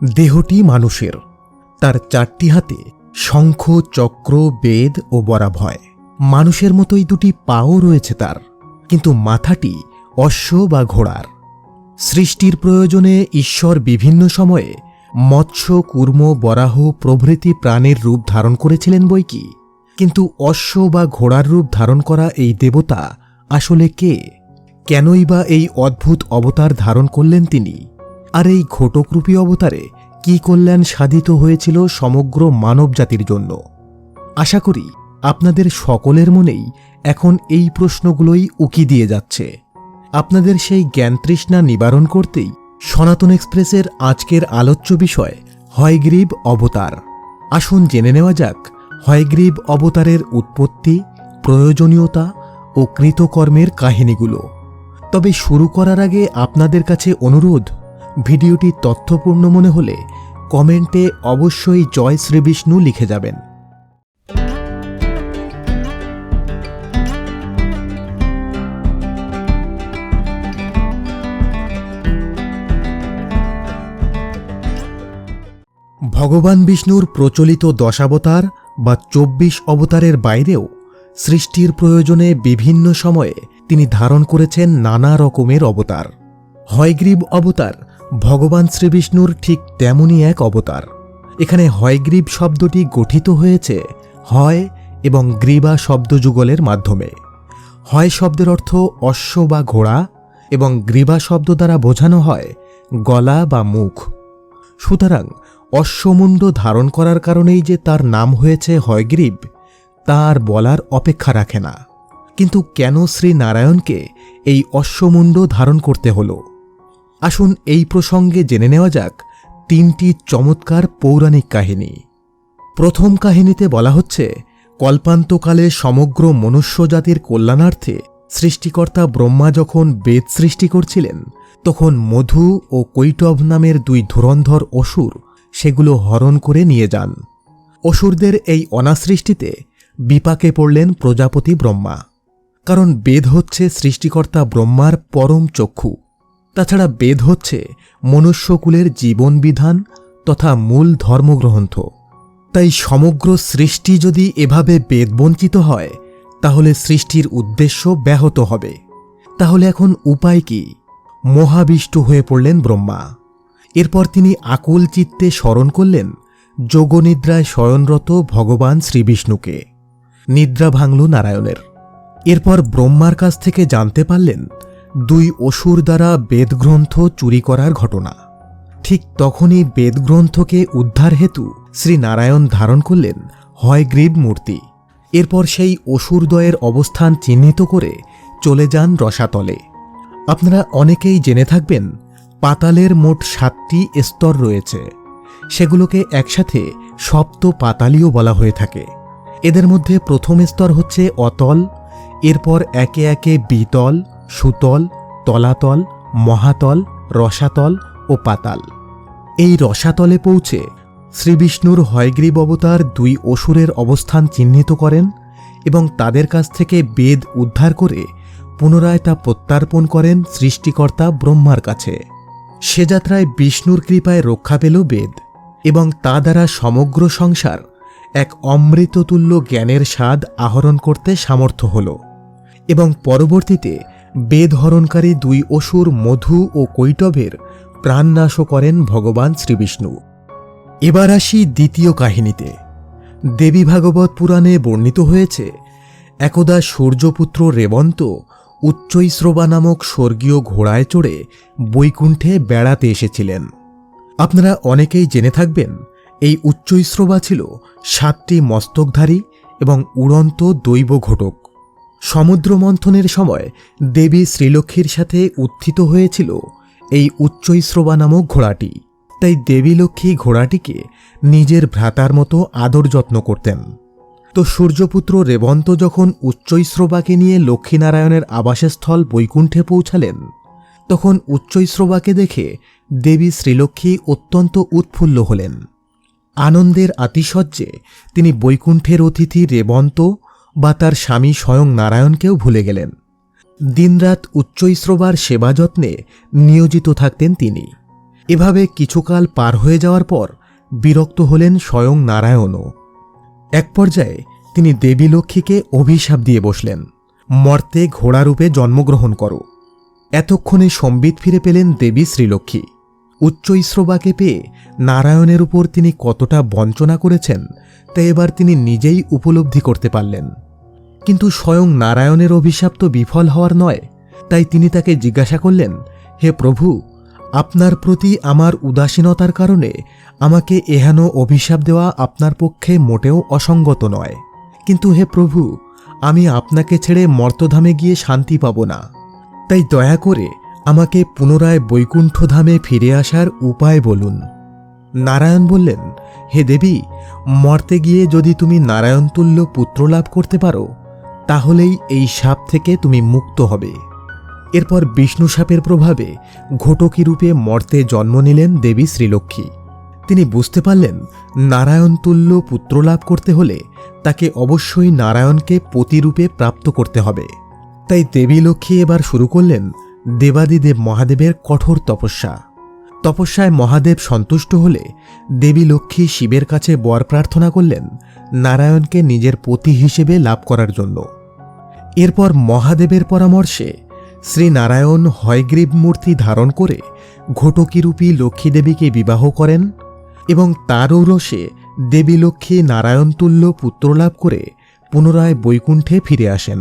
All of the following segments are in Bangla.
দেহটি মানুষের। তার চারটি হাতে শঙ্খ, চক্র, বেদ ও বরাভয় মানুষের মতোই দুটি পাও রয়েছে তার, কিন্তু মাথাটি অশ্ব বা ঘোড়ার। সৃষ্টির প্রয়োজনে ঈশ্বর বিভিন্ন সময়ে মৎস্য, কুর্ম, বরাহ প্রভৃতি প্রাণের রূপ ধারণ করেছিলেন বই কি? কিন্তু অশ্ব বা ঘোড়ার রূপ ধারণ করা এই দেবতা আসলে কে? কেনই বা এই অদ্ভুত অবতার ধারণ করলেন তিনি? আর এই ঘটকরূপী অবতারে কি কল্যাণ সাধিত হয়েছিল সমগ্র মানবজাতির জন্য? আশা করি আপনাদের সকলের মনেই এখন এই প্রশ্নগুলোই উকি দিয়ে যাচ্ছে। আপনাদের সেই জ্ঞানতৃষ্ণা নিবারণ করতেই সনাতন এক্সপ্রেসের আজকের আলোচ্য বিষয় হয়গ্রীব অবতার। আসুন জেনে নেওয়া যাক হয়গ্রীব অবতারের উৎপত্তি, প্রয়োজনীয়তা ও কৃতকর্মের কাহিনীগুলো। তবে শুরু করার আগে আপনাদের কাছে অনুরোধ ভিডিওটি তথ্যপূর্ণ মনে হলে কমেন্টে অবশ্যই জয় শ্রীবিষ্ণু লিখে যাবেন। ভগবান বিষ্ণুর প্রচলিত দশাবতার বা চব্বিশ অবতারের বাইরেও সৃষ্টির প্রয়োজনে বিভিন্ন সময়ে তিনি ধারণ করেছেন নানা রকমের অবতার। হয়গ্রীব অবতার ভগবান শ্রীবিষ্ণুর ঠিক তেমনই এক অবতার। এখানে হয়গ্রীব শব্দটি গঠিত হয়েছে হয় এবং গ্রীবা শব্দযুগলের মাধ্যমে। হয় শব্দের অর্থ অশ্ব বা ঘোড়া এবং গ্রীবা শব্দ দ্বারা বোঝানো হয় গলা বা মুখ। সুতরাং অশ্বমুণ্ড ধারণ করার কারণেই যে তার নাম হয়েছে হয়গ্রীব, তার বলার অপেক্ষা রাখে না। কিন্তু কেন শ্রী নারায়ণকে এই অশ্বমুণ্ড ধারণ করতে হল? আসুন এই প্রসঙ্গে জেনে নেওয়া যাক তিনটি চমৎকার পৌরাণিক কাহিনী। প্রথম কাহিনীতে বলা হচ্ছে, কল্পান্তকালে সমগ্র মনুষ্যজাতির কল্যাণার্থে সৃষ্টিকর্তা ব্রহ্মা যখন বেদ সৃষ্টি করছিলেন, তখন মধু ও কৈটব নামের দুই ধুরন্ধর অসুর সেগুলো হরণ করে নিয়ে যান। অসুরদের এই অনাসৃষ্টিতে বিপাকে পড়লেন প্রজাপতি ব্রহ্মা। কারণ বেদ হচ্ছে সৃষ্টিকর্তা ব্রহ্মার পরম চক্ষু। তাছাড়া বেদ হচ্ছে মনুষ্যকুলের জীবনবিধান তথা মূল ধর্মগ্রন্থ। তাই সমগ্র সৃষ্টি যদি এভাবে বেদবঞ্চিত হয়, তাহলে সৃষ্টির উদ্দেশ্য ব্যাহত হবে। তাহলে এখন উপায় কি? মহাবিষ্ট হয়ে পড়লেন ব্রহ্মা। এরপর তিনি আকুল চিত্তে স্মরণ করলেন যোগনিদ্রায় শয়নরত ভগবান শ্রীবিষ্ণুকে। নিদ্রা ভাঙল নারায়ণের। এরপর ব্রহ্মার কাছ থেকে জানতে পারলেন দুই অসুর দ্বারা বেদগ্রন্থ চুরি করার ঘটনা। ঠিক তখনই বেদগ্রন্থকে উদ্ধার হেতু শ্রী নারায়ণ ধারণ করলেন হয়গ্রীব মূর্তি। এরপর সেই অসুরদয়ের অবস্থান চিহ্নিত করে চলে যান রসাতলে। আপনারা অনেকেই জেনে থাকবেন, পাতালের মোট সাতটি স্তর রয়েছে। সেগুলোকে একসাথে সপ্ত পাতালিও বলা হয়ে থাকে। এদের মধ্যে প্রথম স্তর হচ্ছে অতল, এরপর একে একে বিতল সুতল, তলাতল, মহাতল, রসাতল ও পাতাল। এই রসাতলে পৌঁছে শ্রীবিষ্ণুর হয়গ্রীব অবতার দুই অসুরের অবস্থান চিহ্নিত করেন এবং তাদের কাছ থেকে বেদ উদ্ধার করে পুনরায় তা প্রত্যার্পণ করেন সৃষ্টিকর্তা ব্রহ্মার কাছে। সে যাত্রায় বিষ্ণুর কৃপায় রক্ষা পেল বেদ এবং তা দ্বারা সমগ্র সংসার এক অমৃততুল্য জ্ঞানের স্বাদ আহরণ করতে সামর্থ্য হল এবং পরবর্তীতে বেদহরণকারী দুই অসুর মধু ও কৈটবের প্রাণনাশও করেন ভগবান শ্রীবিষ্ণু। এবার আসি দ্বিতীয় কাহিনীতে। দেবী ভাগবত পুরাণে বর্ণিত হয়েছে, একদা সূর্যপুত্র রেবন্ত উচ্চৈশ্রবা নামক স্বর্গীয় ঘোড়ায় চড়ে বৈকুণ্ঠে বেড়াতে এসেছিলেন। আপনারা অনেকেই জেনে থাকবেন, এই উচ্চৈশ্রবা ছিল সাতটি মস্তকধারী এবং উড়ন্ত দৈব ঘটক সমুদ্র মন্থনের সময় দেবী শ্রীলক্ষ্মীর সাথে উত্থিত হয়েছিল এই উচ্চৈশ্রবা নামক ঘোড়াটি। তাই দেবী লক্ষ্মী ঘোড়াটিকে নিজের ভ্রাতার মতো আদর যত্ন করতেন। তো সূর্যপুত্র রেবন্ত যখন উচ্চৈশ্রবাকে নিয়ে লক্ষ্মীনারায়ণের আবাসস্থল বৈকুণ্ঠে পৌঁছালেন, তখন উচ্চৈশ্রবাকে দেখে দেবী শ্রীলক্ষ্মী অত্যন্ত উৎফুল্ল হলেন। আনন্দের আতিশয্যে তিনি বৈকুণ্ঠের অতিথি রেবন্ত বা তার স্বামী স্বয়ং নারায়ণকেও ভুলে গেলেন। দিনরাত উচ্চৈশ্রবার সেবা যত্নে নিয়োজিত থাকতেন তিনি। এভাবে কিছুকাল পার হয়ে যাওয়ার পর বিরক্ত হলেন স্বয়ং নারায়ণও। এক পর্যায়ে তিনি দেবী লক্ষ্মীকে অভিশাপ দিয়ে বসলেন, মর্তে ঘোড়ারূপে জন্মগ্রহণ করো। এতক্ষণে সম্বিত ফিরে পেলেন দেবী শ্রীলক্ষ্মী। উচ্চ ইস্রোবাকে পেয়ে নারায়ণের উপর তিনি কতটা বঞ্চনা করেছেন, তা এবার তিনি নিজেই উপলব্ধি করতে পারলেন। কিন্তু স্বয়ং নারায়ণের অভিশাপ তো বিফল হওয়ার নয়। তাই তিনি তাকে জিজ্ঞাসা করলেন, হে প্রভু, আপনার প্রতি আমার উদাসীনতার কারণে আমাকে এহেন অভিশাপ দেওয়া আপনার পক্ষে মোটেও অসঙ্গত নয়। কিন্তু হে প্রভু, আমি আপনাকে ছেড়ে মর্তধামে গিয়ে শান্তি পাব না। তাই দয়া করে আমাকে পুনরায় বৈকুণ্ঠধামে ফিরে আসার উপায় বলুন। নারায়ণ বললেন, হে দেবী, মর্তে গিয়ে যদি তুমি নারায়ণতুল্য পুত্র লাভ করতে পারো তাহলেই এই সাপ থেকে তুমি মুক্ত হবে। এরপর বিষ্ণু সাপের প্রভাবে ঘটকী রূপে মর্তে জন্ম নিলেন দেবী শ্রীলক্ষ্মী। তিনি বুঝতে পারলেন নারায়ণতুল্য পুত্র লাভ করতে হলে তাকে অবশ্যই নারায়ণকে পতিরূপে প্রাপ্ত করতে হবে। তাই দেবী লক্ষ্মী এবার শুরু করলেন দেবাদিদেব মহাদেবের কঠোর তপস্যা। তপস্যায় মহাদেব সন্তুষ্ট হলে দেবী লক্ষ্মী শিবের কাছে বর প্রার্থনা করলেন নারায়ণকে নিজের পতি হিসেবে লাভ করার জন্য। এরপর মহাদেবের পরামর্শে শ্রীনারায়ণ হয়গ্রীব মূর্তি ধারণ করে ঘটকিরূপী লক্ষ্মীদেবীকে বিবাহ করেন এবং তার ঔরসে দেবী লক্ষ্মী নারায়ণতুল্য পুত্র লাভ করে পুনরায় বৈকুণ্ঠে ফিরে আসেন।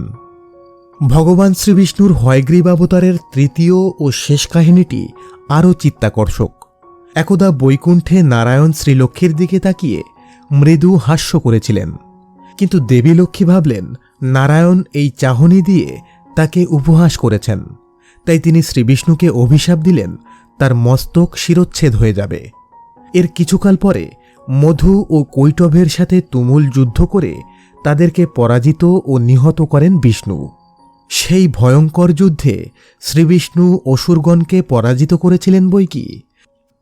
ভগবান শ্রীবিষ্ণুর হয়গ্রীব অবতারের তৃতীয় ও শেষ কাহিনীটি আরও চিত্তাকর্ষক। একদা বৈকুণ্ঠে নারায়ণ শ্রীলক্ষ্মীর দিকে তাকিয়ে মৃদু হাস্য করেছিলেন। কিন্তু দেবী লক্ষ্মী ভাবলেন, নারায়ণ এই চাহনি দিয়ে তাকে উপহাস করেছেন। তাই তিনি শ্রীবিষ্ণুকে অভিশাপ দিলেন, তার মস্তক শিরচ্ছেদ হয়ে যাবে। এর কিছুকাল পরে মধু ও কৈটভের সাথে তুমুল যুদ্ধ করে তাদেরকে পরাজিত ও নিহত করেন বিষ্ণু। সেই ভয়ঙ্কর যুদ্ধে শ্রীবিষ্ণু অসুরগণকে পরাজিত করেছিলেন বই কি?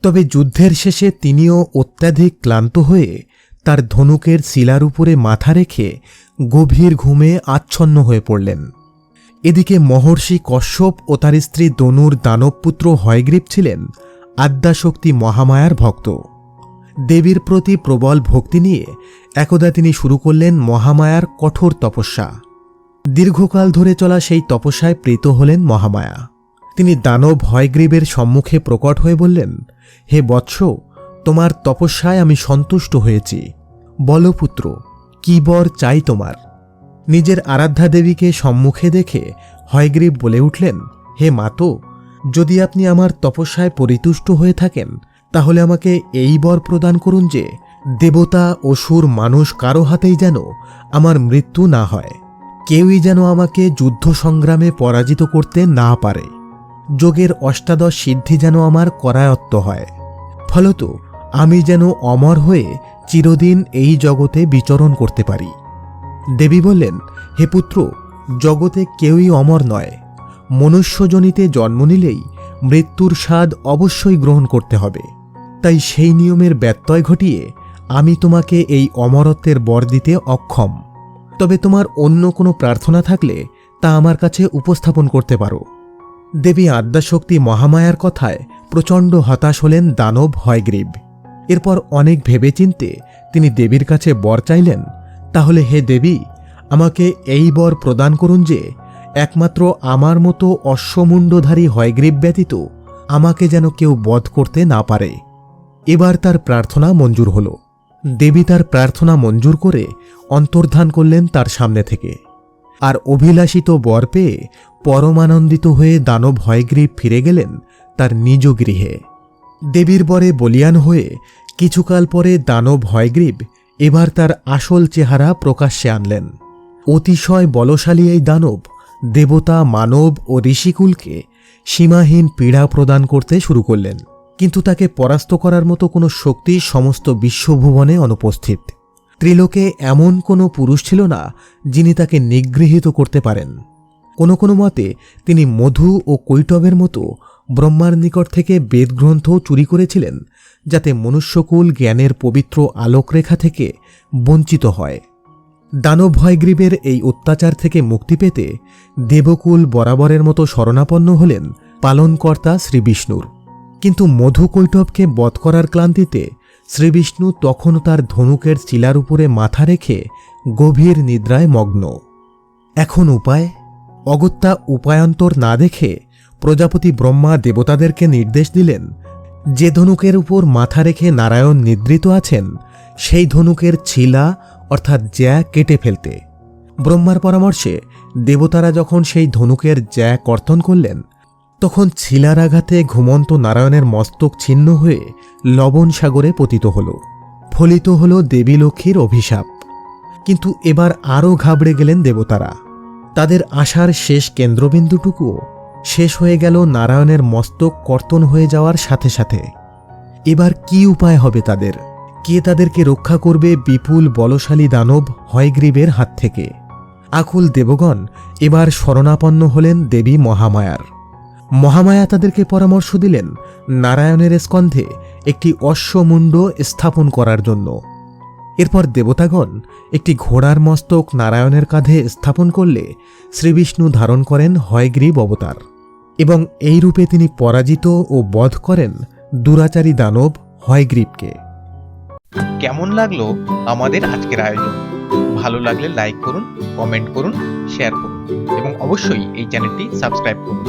তবে যুদ্ধের শেষে তিনিও অত্যাধিক ক্লান্ত হয়ে তার ধনুকের শিলার উপরে মাথা রেখে গভীর ঘুমে আচ্ছন্ন হয়ে পড়লেন। এদিকে মহর্ষি কশ্যপ ও তার স্ত্রী দনুর দানবপুত্র হয়গ্রীব ছিলেন আদ্যাশক্তি মহামায়ার ভক্ত। দেবীর প্রতি প্রবল ভক্তি নিয়ে একদা তিনি শুরু করলেন মহামায়ার কঠোর তপস্যা। দীর্ঘকাল ধরে চলা সেই তপস্যায় প্রীত হলেন মহামায়া। তিনি দানব হয়গ্রীবের সম্মুখে প্রকট হয়ে বললেন, হে বৎস, তোমার তপস্যায় আমি সন্তুষ্ট হয়েছি। বল পুত্র, কি বর চাই তোমার? নিজের আরাধ্যা দেবীকে সম্মুখে দেখে হয়গ্রীব বলে উঠলেন, হে মাতো যদি আপনি আমার তপস্যায় পরিতুষ্ট হয়ে থাকেন, তাহলে আমাকে এই বর প্রদান করুন যে দেবতা, অসুর, মানুষ কারও হাতেই যেন আমার মৃত্যু না হয়। কেউই যেন আমাকে যুদ্ধ সংগ্রামে পরাজিত করতে না পারে। যোগের অষ্টাদশ সিদ্ধি যেন আমার করায়ত্ত হয়। ফলত আমি যেন অমর হয়ে চিরদিন এই জগতে বিচরণ করতে পারি। দেবী বললেন, হে পুত্র, জগতে কেউই অমর নয়। মনুষ্যজনিতে জন্ম নিলেই মৃত্যুর স্বাদ অবশ্যই গ্রহণ করতে হবে। তাই সেই নিয়মের ব্যত্যয় ঘটিয়ে আমি তোমাকে এই অমরত্বের বর দিতে অক্ষম। তবে তোমার অন্য কোনো প্রার্থনা থাকলে তা আমার কাছে উপস্থাপন করতে পারো। দেবী আদ্যাশক্তি মহামায়ার কথায় প্রচণ্ড হতাশ হলেন দানব হয়গ্রীব। এরপর অনেক ভেবেচিন্তে তিনি দেবীর কাছে বর চাইলেন, তাহলে হে দেবী, আমাকে এই বর প্রদান করুন যে একমাত্র আমার মতো অশ্বমুণ্ডধারী হয়গ্রীব ব্যতীত আমাকে যেন কেউ বধ করতে না পারে। এবার তার প্রার্থনা মঞ্জুর হল। দেবী তার প্রার্থনা মঞ্জুর করে অন্তর্ধান করলেন তার সামনে থেকে। আর অভিলাষিত বর পেয়ে পরমানন্দিত হয়ে দানব হয়গ্রীব ফিরে গেলেন তার নিজ গৃহে। দেবীর বরে বলিয়ান হয়ে কিছুকাল পরে দানব হয়গ্রীব এবার তার আসল চেহারা প্রকাশ্যে আনলেন। অতিশয় বলশালী এই দানব দেবতা, মানব ও ঋষিকুলকে সীমাহীন পীড়া প্রদান করতে শুরু করলেন। কিন্তু তাকে পরাস্ত করার মতো কোনো শক্তি সমস্ত বিশ্বভুবনে অনুপস্থিত। ত্রিলোকে এমন কোনো পুরুষ ছিল না যিনি তাকে নিগৃহীত করতে পারেন। কোনো কোনো মতে তিনি মধু ও কৈটবের মতো ব্রহ্মার নিকট থেকে বেদগ্রন্থ চুরি করেছিলেন, যাতে মনুষ্যকুল জ্ঞানের পবিত্র আলোকরেখা থেকে বঞ্চিত হয়। দানব ভয়গ্রীবের এই অত্যাচার থেকে মুক্তি পেতে দেবকুল বরাবরের মতো শরণাপন্ন হলেন পালনকর্তা শ্রীবিষ্ণুর। কিন্তু মধুকৈটবকে বধ করার ক্লান্তিতে শ্রীবিষ্ণু তখনও তার ধনুকের চিলার উপরে মাথা রেখে গভীর নিদ্রায় মগ্ন। এখন উপায়? অগত্যা উপায়ান্তর না দেখে প্রজাপতি ব্রহ্মা দেবতাদেরকে নির্দেশ দিলেন, যে ধনুকের উপর মাথা রেখে নারায়ণ নিদ্রিত আছেন, সেই ধনুকের ছিলা অর্থাৎ জ্যা কেটে ফেলতে। ব্রহ্মার পরামর্শে দেবতারা যখন সেই ধনুকের জ্যা কর্তন করলেন তখন ছিলার আঘাতে ঘুমন্ত নারায়ণের মস্তক ছিন্ন হয়ে লবণ সাগরে পতিত হল। ফলিত হল দেবী লক্ষ্মীর অভিশাপ। কিন্তু এবার আরও ঘাবড়ে গেলেন দেবতারা। তাদের আশার শেষ কেন্দ্রবিন্দুটুকুও শেষ হয়ে গেল নারায়ণের মস্তক কর্তন হয়ে যাওয়ার সাথে সাথে। এবার কি উপায় হবে তাদের? কে তাদেরকে রক্ষা করবে বিপুল বলশালী দানব হয়গ্রীবের হাত থেকে? আকুল দেবগণ এবার শরণাপন্ন হলেন দেবী মহামায়ার। মহামায়া তাদেরকে পরামর্শ দিলেন নারায়ণের স্কন্ধে একটি অশ্বমুণ্ড স্থাপন করার জন্য। এরপর দেবতাগণ একটি ঘোড়ার মস্তক নারায়ণের কাঁধে স্থাপন করলে শ্রীবিষ্ণু ধারণ করেন হয়গ্রীব অবতার এবং এই রূপে তিনি পরাজিত ও বধ করেন দুরাচারী দানব হয়গ্রীবকে। কেমন লাগল আমাদের আজকের আয়োজন? ভালো লাগলে লাইক করুন, কমেন্ট করুন, শেয়ার করুন এবং অবশ্যই এই চ্যানেলটি সাবস্ক্রাইব করুন।